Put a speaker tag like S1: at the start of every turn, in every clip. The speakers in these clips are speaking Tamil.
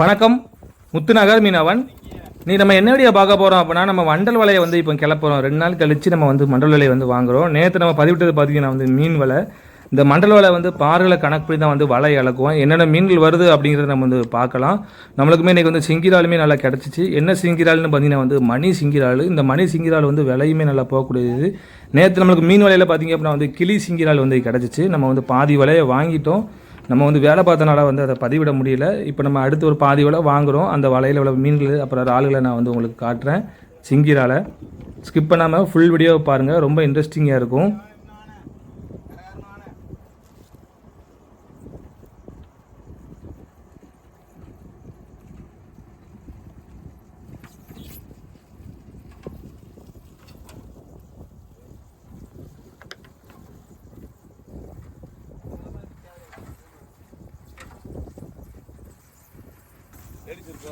S1: வணக்கம். முத்துநகர் மீனவன். நீ நம்ம என்ன வீடியோ பார்க்க போகிறோம் அப்படின்னா நம்ம வண்டல் வலையை வந்து இப்போ கிளப்புறோம் ரெண்டு நாள் கழிச்சு நம்ம வந்து மண்டல் வலையை வந்து வாங்குறோம். நேற்று நம்ம பதிவிட்டது பார்த்தீங்கன்னா வந்து மீன் வலை. இந்த மண்டல் வலை வந்து பாறைகளை கணக்கு பண்ணி தான் வந்து வலை இழக்குவோம் என்னென்ன மீன்கள் வருது அப்படிங்கிறத நம்ம வந்து பார்க்கலாம். நம்மளுக்குமே இன்றைக்கி வந்து சிங்கிராலுமே நல்லா கிடச்சிச்சு. என்ன சிங்கிரால்னு பார்த்தீங்கன்னா வந்து மணி சிங்கிரால். இந்த மணி சிங்கிரால் வந்து விலையுமே நல்லா போகக்கூடியது. நேற்று நம்மளுக்கு மீன் வலையில் பார்த்தீங்க அப்படின்னா வந்து கிளி சிங்கிரால் வந்து கிடச்சிச்சு. நம்ம வந்து பாதி வலையை வாங்கிட்டோம். நம்ம வந்து வேலை பார்த்தனால வந்து அதை பதிவிட முடியல. இப்போ நம்ம அடுத்து ஒரு பாதி வலை வாங்குகிறோம் அந்த வலையில் உள்ள மீன்கள் அப்புறம் இறால்களை நான் வந்து உங்களுக்கு காட்டுறேன். சிங்கிரால. ஸ்கிப் பண்ணாமல் ஃபுல் வீடியோவை பாருங்கள் ரொம்ப இன்ட்ரெஸ்டிங்காக இருக்கும்.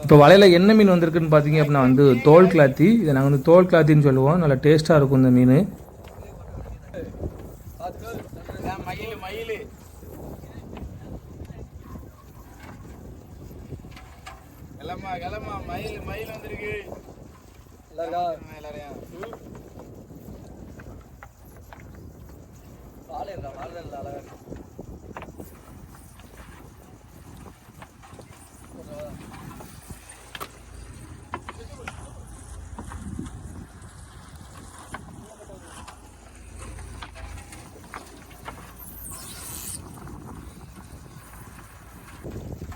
S1: இப்போ வலையில் என்ன மீன் வந்திருக்குன்னு பார்த்தீங்க அப்படின்னா வந்து தோல் கிளாத்தி. இதை நாங்கள் வந்து தோல் கிளாத்தின்னு சொல்லுவோம். நல்லா டேஸ்ட்டாக இருக்கும் இந்த மீன்.
S2: மயில் கிளம்பா கிளம்பா மயில் மயில். வந்திருக்கு எல்லாரையும்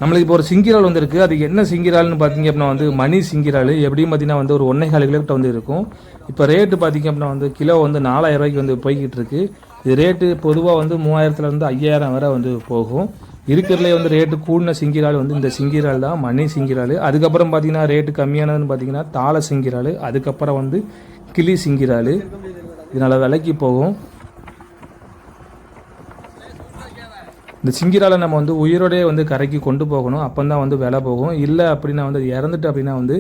S1: நம்மளுக்கு இப்போ ஒரு சிங்கிரால் வந்திருக்கு. அது என்ன சிங்கிரால்னு பார்த்தீங்க அப்படின்னா வந்து மணி சிங்கிரால். எப்படியும் பார்த்தீங்கன்னா வந்து ஒரு ஒன்றே கால் கிலோக்கிட்ட வந்து இருக்கும். இப்போ ரேட்டு பார்த்தீங்க அப்படின்னா வந்து கிலோ வந்து நாலாயிரம் ரூபாய்க்கு வந்து போய்கிட்டு இருக்கு. இது ரேட்டு பொதுவாக வந்து மூவாயிரத்துலேருந்து ஐயாயிரம் வரை வந்து போகும். இருக்கிறதுலே வந்து ரேட்டு கூடின சிங்கிரால் வந்து இந்த சிங்கிரால் தான். மணி சிங்கிரால். அதுக்கப்புறம் பார்த்தீங்கன்னா ரேட்டு கம்மியானதுன்னு பார்த்தீங்கன்னா தாள சிங்கிரால். அதுக்கப்புறம் வந்து கிளி சிங்கிரால். இதனால் விலைக்கு போகும். இந்த சிங்கிரால நம்ம வந்து உயிரோடையே வந்து கரைக்கு கொண்டு போகணும் அப்போ தான் வந்து விலை போகும். இல்லை அப்படின்னா வந்து இறந்துட்டு அப்படின்னா வந்து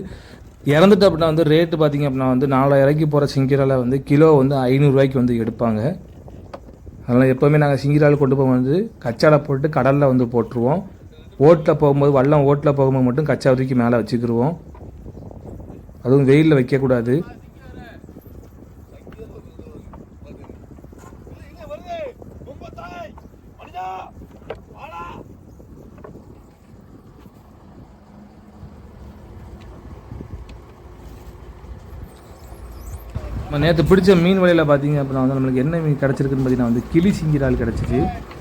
S1: இறந்துட்டு அப்படின்னா வந்து ரேட்டு பார்த்தீங்க அப்படின்னா வந்து நாலாயிரூவாய்க்கு போகிற சிங்கிரால வந்து கிலோ வந்து ஐநூறுரூவாய்க்கு வந்து எடுப்பாங்க. அதனால் எப்போவுமே நாங்கள் சிங்கிரால் கொண்டு போகும்போது கச்சாவில் போட்டு கடலில் வந்து போட்டுருவோம். ஓட்டில் போகும்போது வல்லம் ஓட்டில் போகும்போது மட்டும் கச்சா தூக்கி மேலே வச்சுக்கிடுவோம் அதுவும் வெயிலில் வைக்கக்கூடாது
S2: இங்க வருது ரொம்ப தாய் மனிதா வாடா
S1: நம்ம நேற்று பிடிச்ச மீன் வலையில் பார்த்தீங்க அப்படின்னா வந்து நம்மளுக்கு என்ன மீன் கிடச்சிருக்குன்னு பார்த்தீங்கன்னா வந்து கிளி சிங்கிரால் கிடச்சிச்சு.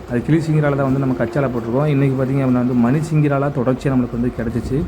S1: அது கிளி சிங்கிரால் தான் வந்து நம்ம கச்சால போட்டிருக்கோம். இன்றைக்கி பார்த்தீங்க அப்படின்னா வந்து மணி சிங்கிராலாக தொடர்ச்சியாக நம்மளுக்கு வந்து கிடச்சிச்சு.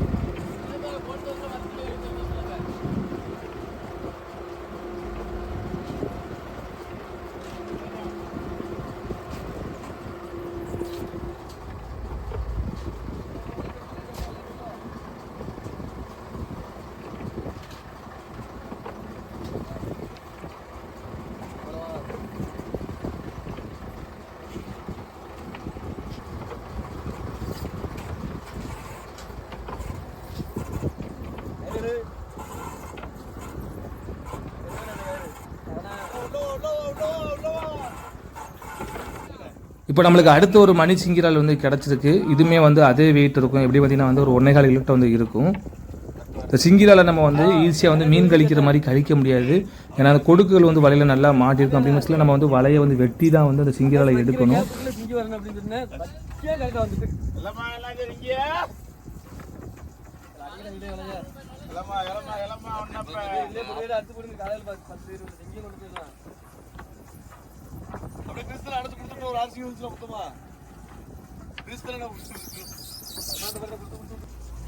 S1: இப்போ நம்மளுக்கு அடுத்த ஒரு மணி சிங்கிரால் வந்து கிடச்சிருக்கு. இதுவுமே வந்து அதே வெயிட் இருக்கும். எப்படி பார்த்தீங்கன்னா வந்து ஒரு ஒன்றே கால் கிலோ வந்து இருக்கும். இந்த சிங்கிரால நம்ம வந்து ஈஸியாக வந்து மீன் கழிக்கிற மாதிரி கழிக்க முடியாது. ஏன்னா அந்த கொடுக்குகள் வந்து வலையில் நல்லா மாட்டிருக்கும். அப்படின்னு பட்சத்தில் நம்ம வந்து வலையை வந்து வெட்டி தான் வந்து அந்த சிங்கிராலை எடுக்கணும்.
S2: அப்படியே ஒரு மொத்தமா?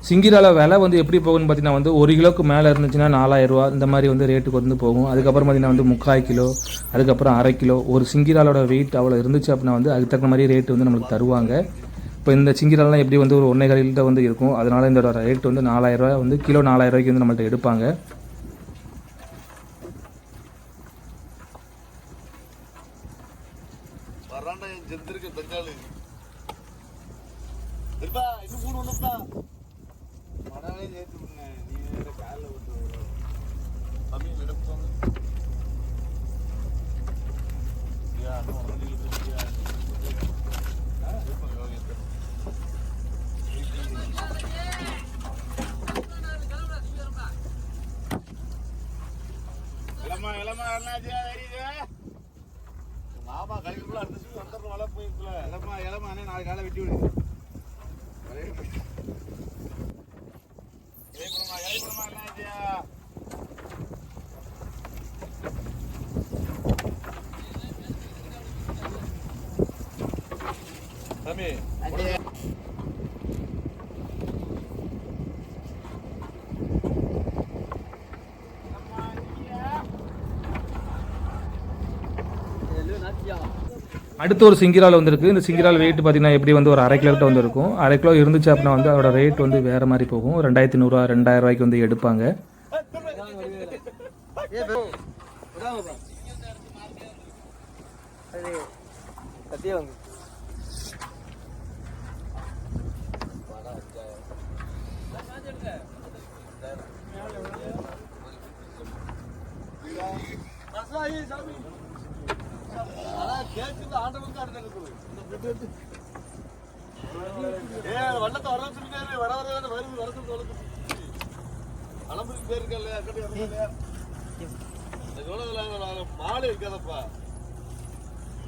S1: சிங்கிரால விலை வந்து எப்படி போகும்னு பார்த்தீங்கன்னா வந்து ஒரு கிலோக்கு மேலே இருந்துச்சுன்னா நாலாயிரம் ரூபா இந்த மாதிரி வந்து ரேட்டுக்கு வந்து போகும். அதுக்கப்புறம் பார்த்தீங்கன்னா வந்து முக்கால் கிலோ அதுக்கப்புறம் அரை கிலோ. ஒரு சிங்கிராலோட வெயிட் அவ்வளோ இருந்துச்சு அப்படின்னா வந்து அதுக்கு தகுந்த மாதிரி ரேட்டு வந்து நம்மளுக்கு தருவாங்க. இப்போ இந்த சிங்கிராலாம் எப்படி வந்து ஒரு ஒன்றைகளில் தான் வந்து இருக்கும் அதனால இந்த ரேட் வந்து நாலாயிரம் வந்து கிலோ நாலாயிரம் ரூபாய்க்கு வந்து நம்மள்ட்ட எடுப்பாங்க.
S2: செத்துருக்க தக்காளி. இருப்பா இன்னும் மூணு ஒண்ணுப்பா மடாலே சேர்த்து பண்ண நீ வேற காலில் விட்டு தம்பி எடுப்பாங்க மாமா கழிவுக்குள்ள அடுத்து சீட்டு போயிருக்குல இளமா இளமா அண்ணே நாளைக்கு காலை வெட்டி விடு இலைப்புறமா இலைப்புறமா
S1: அடுத்து ஒரு சிங்கிரால் வந்திருக்கு. இந்த சிங்கிரால் வெயிட் பார்த்தீங்கன்னா எப்படி வந்து ஒரு அரை கிலோ கிட்ட அரை கிலோ இருந்துச்சு அப்படின்னா வந்து அதோட ரேட் வந்து வேறு மாதிரி போகும். ரெண்டாயிரத்தி நூறுரூவா ரெண்டாயிரம் ரூபாய்க்கு வந்து எடுப்பாங்க.
S2: வண்ணத்தை வர சொல்லிட்டாரு. வர வர வருது வர சொல்லி வளர்த்து அலம்புக்கு அக்கடி வரல மாலை இருக்காதப்பா.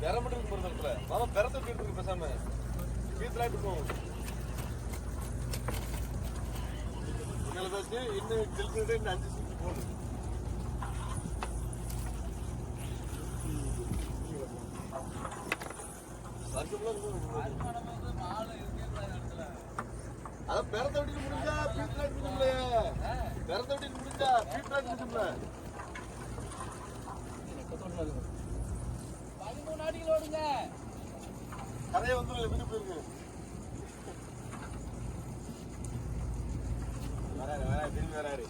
S2: பெற மட்டும் இருக்கு மருந்தத்துல மாமா பெரத்தை விட்டு இருக்கு பேசாம. வீட்டுலாட்டு இருக்கும் இன்னும் கிழிச்சுட்டு இன்னும் அஞ்சு சுத்தி போகணும் அதான் பெறத்தை விட்டு முடிஞ்சா வீட்டுலாட்டு முடியும்ல பெறத்தை விட்டு முடிஞ்சா வீட்டுலாட்டு முடியும்ல கதையை வந்து எப்படி போயிருக்கு வராரு வராரு திரும்பி வராரு.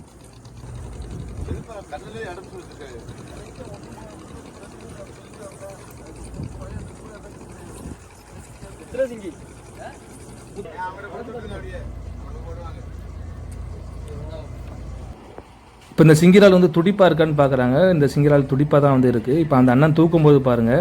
S2: திரும்ப கண்ணிலே அடைச்சு வச்சிருக்காரு அவரை கொண்டு வந்து அப்படியே கொண்டு போடுவாங்க
S1: இப்போ இந்த சிங்கிரால் வந்து துடிப்பாக இருக்கான்னு பார்க்குறாங்க. இந்த சிங்கிரால் துடிப்பாக தான் வந்து இருக்குது இப்போ அந்த அண்ணன் தூக்கும்போது பாருங்கள்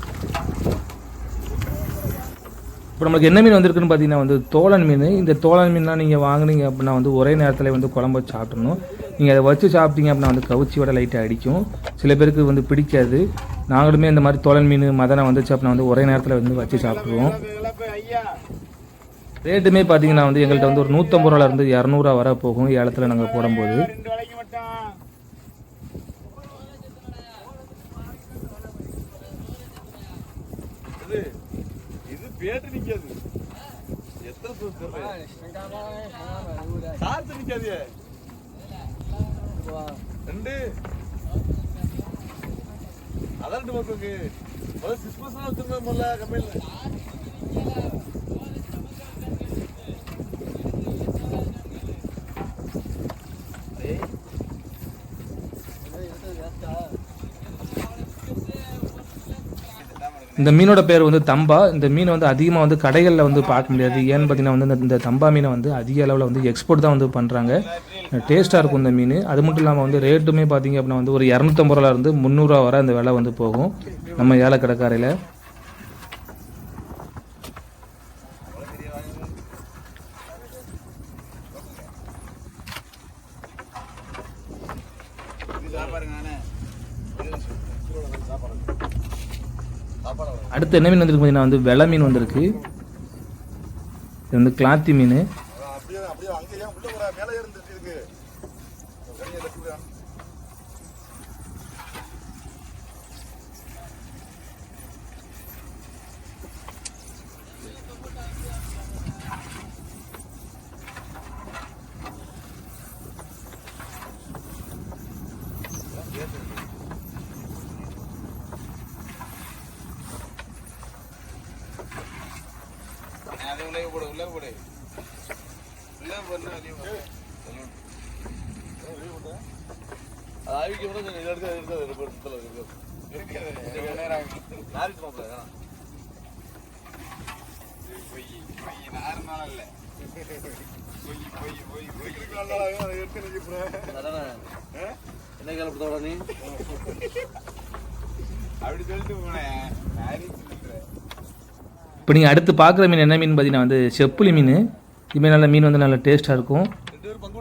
S1: இப்போ நம்மளுக்கு என்ன மீன் வந்திருக்குன்னு பார்த்தீங்கன்னா வந்து தோலன் மீன். இந்த தோலன் மீன்லாம் நீங்கள் வாங்குனீங்க அப்படின்னா வந்து ஒரே நேரத்தில் வந்து குழம்பு வச்சு சாப்பிடணும் நீங்கள் அதை வச்சு சாப்பிட்டீங்க அப்படின்னா வந்து கவுச்சியோட லைட்டாக அடிக்கும். சில பேருக்கு வந்து பிடிக்காது. நாங்களுமே இந்த மாதிரி தோலன் மீன் மதனை வந்துச்சு அப்படின்னா வந்து ஒரே நேரத்தில் வந்து வச்சு சாப்பிடுவோம் ரேட்டுமே பார்த்தீங்கன்னா வந்து எங்கள்கிட்ட வந்து ஒரு நூற்றம்பது ரூபாலேருந்து இரநூறுவா வர போகும். ஏலத்தில் நாங்கள் போடும்போது.
S2: Yeah வேலைக்கு மட்டும் இது இது பேட்டு நிக்காது. எத்தனை சொல்றது சார்த்து நிக்காது. ரெண்டு. அதான் ரெண்டு பக்கம் முதல்ல சிக்ஸ் பர்சன்ட் வச்சிருந்தேன் முதல்ல கம்பெனியில்.
S1: இந்த மீனோட பேர் வந்து தம்பா. இந்த மீனை வந்து அதிகமாக வந்து கடைகளில் வந்து பார்க்க முடியாது. ஏன்னு பார்த்தீங்கன்னா வந்து இந்த- இந்த தம்பா மீனை வந்து அதிக அளவில் வந்து எக்ஸ்போர்ட் தான் வந்து பண்ணுறாங்க டேஸ்ட்டாக இருக்கும் இந்த மீன். அது மட்டும் இல்லாமல் வந்து ரேட்டுமே பார்த்தீங்க அப்படின்னா வந்து ஒரு இரநூத்தம்பது ரூபா இருந்து முந்நூறுரூவா வரை அந்த விலை வந்து போகும். நம்ம ஏழை கடற்காரையில் அடுத்து என்ன மீன் வந்திருக்கு பார்த்தீங்கன்னா வந்து வெலை மீன் வந்திருக்கு. இது வந்து கிளாத்தி மீன்
S2: அப்படியே அப்படியே அங்கேயே உள்ள ஒரு மேலே இருந்துட்டு இருக்கு வெளியே தட்டுவிடா. வளைய போடு உள்ள போடு உள்ள போடுனா ஆவிக்கு கூட கொஞ்சம் எடுத்து எடுத்து ஒரு பொருட்கள் இருக்கு நாரிட்டு மாப்பிள்ள? பொய் பொய் நார்மலா இல்ல. பொய் பொய் பொய் பொய். அதானே? என்ன கிளப்பிட்டோட நீ அப்படி சொல்லிட்டு போனேன்.
S1: இப்போ நீங்கள் அடுத்து பார்க்குற மீன் என்ன மீன் பார்த்தீங்கன்னா வந்து செப்புளி மீன். இதுமாதிரி நல்ல மீன் வந்து நல்ல டேஸ்ட்டாக இருக்கும்.
S2: பங்கு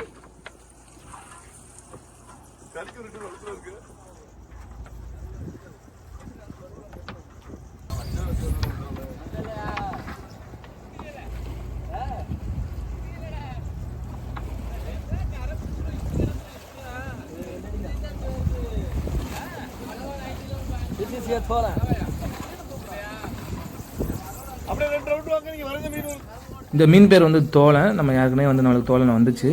S2: விட்டு நீங்க
S1: இந்த மீன் பேர் வந்து தோலை. நம்ம ஏற்கனவே வந்து நம்மளுக்கு தோலை வந்துச்சு.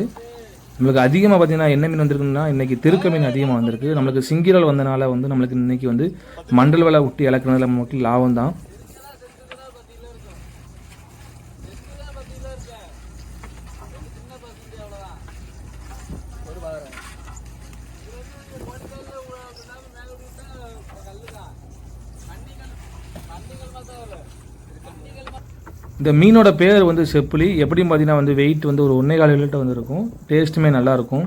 S1: நம்மளுக்கு அதிகமாக பார்த்தீங்கன்னா என்ன மீன் வந்திருக்குன்னா இன்றைக்கி திருக்க மீன் அதிகமாக வந்திருக்கு. நம்மளுக்கு சிங்கிரல் வந்தனால வந்து நம்மளுக்கு இன்றைக்கி வந்து மண்டல் வலை விட்டு இழக்கிறதுல நமக்கு லாபம் தான் இந்த மீனோட பேர் வந்து செப்புளி எப்படியும் பார்த்தீங்கன்னா வந்து வெயிட் வந்து ஒரு ஒன்றே கால் லிட்டர் வந்து இருக்கும். டேஸ்ட்டுமே நல்லாயிருக்கும்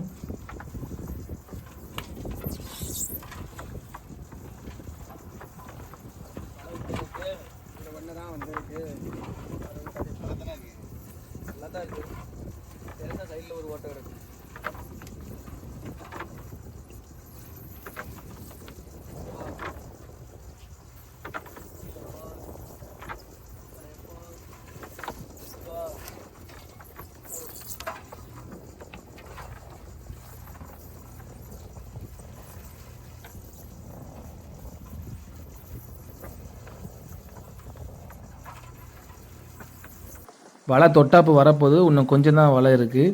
S1: வலை தொட்டாப்பு வரப்போது இன்னும் கொஞ்சம் தான் வலை இருக்குது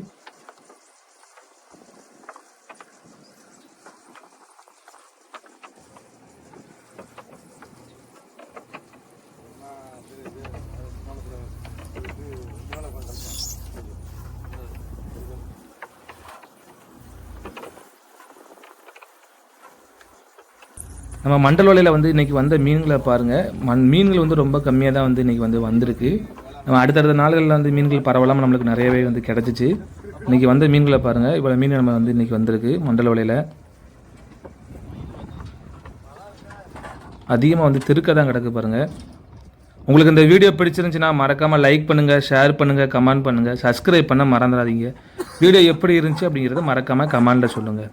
S1: நம்ம மண்டல் வலையில் வந்து இன்றைக்கி வந்த மீன்களை பாருங்கள் மண் மீன்கள் வந்து ரொம்ப கம்மியாக தான் வந்து இன்றைக்கி வந்து வந்திருக்கு. அடுத்தடுத்த நாள்களில் வந்து மீன்கள் பரவலாமல் நம்மளுக்கு நிறையவே வந்து கிடச்சிச்சு. இன்றைக்கி வந்த மீன்களை பாருங்கள் இவ்வளோ மீன் நம்ம வந்து இன்றைக்கி வந்திருக்கு. மண்டல வலையில். அதிகமாக வந்து திருக்க தான் கிடக்கு பாருங்கள் உங்களுக்கு இந்த வீடியோ பிடிச்சிருந்துச்சுன்னா மறக்காமல் லைக் பண்ணுங்கள் ஷேர் பண்ணுங்கள் கமெண்ட் பண்ணுங்கள் சப்ஸ்கிரைப் பண்ண மறந்துடாதீங்க. வீடியோ எப்படி இருந்துச்சு அப்படிங்கிறத மறக்காமல் கமெண்டில் சொல்லுங்கள்